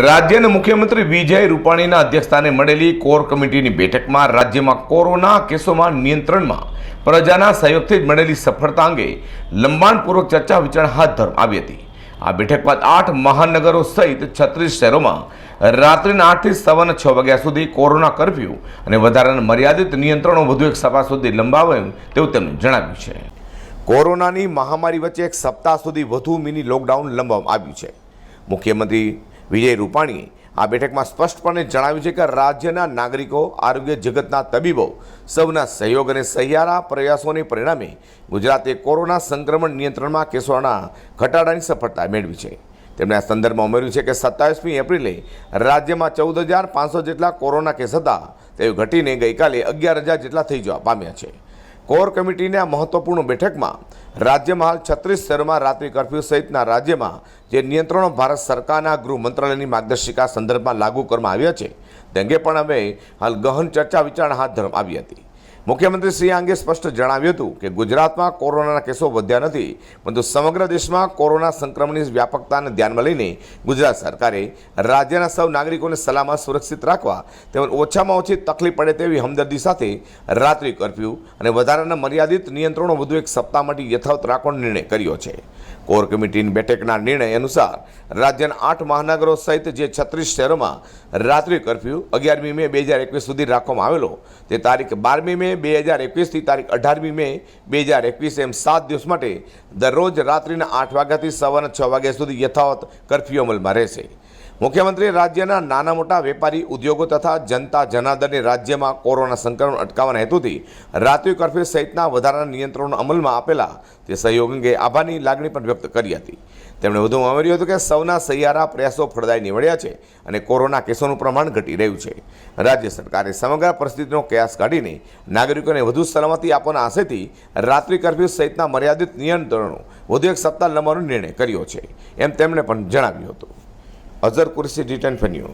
રાજ્યના મુખ્યમંત્રી વિજય રૂપાણીના અધ્યક્ષસ્થાને મળેલી કોર કમિટીની બેઠકમાં રાજ્યમાં કોરોના કેસોમાં નિયંત્રણમાં પ્રજાના સહયોગથી જ મળેલી સફળતા અંગે લંબાણપૂર્વક ચર્ચા વિચારણા હાથ ધરવામાં આવી હતી. આ બેઠક બાદ આઠ મહાનગરો સહિત છત્રીસ શહેરોમાં રાત્રિના આઠથી સવારના છ વાગ્યા સુધી કોરોના કર્ફ્યુ અને વધારાના મર્યાદિત નિયંત્રણો વધુ એક સભા સુધી લંબાવાયું તેવું તેમણે જણાવ્યું છે. કોરોનાની મહામારી વચ્ચે એક સપ્તાહ સુધી વધુ મિની લોકડાઉન લંબાવવામાં આવ્યું છે. મુખ્યમંત્રી વિજય રૂપાણીએ આ બેઠકમાં સ્પષ્ટપણે જણાવ્યું છે કે રાજ્યના નાગરિકો, આરોગ્ય જગતના તબીબો, સૌના સહયોગ અને સહિયારા પ્રયાસોને પરિણામે ગુજરાતે કોરોના સંક્રમણ નિયંત્રણમાં કેસોના ઘટાડાની સફળતા મેળવી છે. તેમણે આ સંદર્ભમાં ઉમેર્યું છે કે સત્તાવીસમી એપ્રિલે રાજ્યમાં ચૌદ હજાર પાંચસો જેટલા કોરોના કેસ હતા તે ઘટીને ગઈકાલે અગિયાર હજાર જેટલા થઈ જવા પામ્યા છે. કોર કમિટીની આ મહત્વપૂર્ણ બેઠકમાં રાજ્યમાં હાલ છત્રીસ શહેરોમાં રાત્રિ કર્ફ્યુ સહિતના રાજ્યમાં જે નિયંત્રણો ભારત સરકારના ગૃહ મંત્રાલયની માર્ગદર્શિકા સંદર્ભમાં લાગુ કરવામાં આવ્યા છે, તે અંગે પણ અમે હાલ ગહન ચર્ચા વિચારણા હાથ ધરવામાં આવી હતી. મુખ્યમંત્રી શ્રી આ અંગે સ્પષ્ટ જણાવ્યું હતું કે ગુજરાતમાં કોરોનાના કેસો વધ્યા નથી, પરંતુ સમગ્ર દેશમાં કોરોના સંક્રમણની વ્યાપકતાને ધ્યાનમાં લઈને ગુજરાત સરકારે રાજ્યના સૌ નાગરિકોને સલામત સુરક્ષિત રાખવા તેમજ ઓછામાં ઓછી તકલીફ પડે તેવી હમદર્દી સાથે રાત્રિ કર્ફ્યુ અને વધારાના મર્યાદિત નિયંત્રણો વધુ એક સપ્તાહ માટે યથાવત રાખવાનો નિર્ણય કર્યો છે. કોર કમિટીની બેઠકના નિર્ણય અનુસાર રાજ્યના આઠ મહાનગરો સહિત જે છત્રીસ શહેરોમાં રાત્રિ કર્ફ્યુ અગિયારમી મે બે હજાર એકવીસ સુધી રાખવામાં આવેલો, તે તારીખ બારમી મે બે હજાર એકવીસથી તારીખ અઢારમી મે બે હજાર એકવીસ એમ સાત દિવસ માટે દરરોજ રાત્રિના આઠ વાગ્યાથી સવારના છ વાગ્યા સુધી યથાવત કરફ્યુ અમલમાં રહેશે. મુખ્યમંત્રી રાજ્યના નાના મોટા વેપારી ઉદ્યોગો તથા જનતા જનાર્દનને રાજ્યમાં કોરોના સંક્રમણ અટકાવવાના હેતુથી રાત્રિ કર્ફ્યુ સહિતના વધારાના નિયંત્રણો અમલમાં આપેલા તે સહયોગ અંગે આભારની લાગણી પણ વ્યક્ત કરી હતી. તેમણે વધુમાં ઉમેર્યું હતું કે સૌના સહિયારા પ્રયાસો ફળદાયી નીવડ્યા છે અને કોરોના કેસોનું પ્રમાણ ઘટી રહ્યું છે. રાજ્ય સરકારે સમગ્ર પરિસ્થિતિનો કયાસ કાઢીને નાગરિકોને વધુ સલામતી આપવાના આશયથી રાત્રિ કર્ફ્યુ સહિતના મર્યાદિત નિયંત્રણો વધુ એક સપ્તાહ લંબાવવાનો નિર્ણય કર્યો છે, એમ તેમણે પણ જણાવ્યું હતું. અઝર કુરશી રિટર્ન ફન્યુ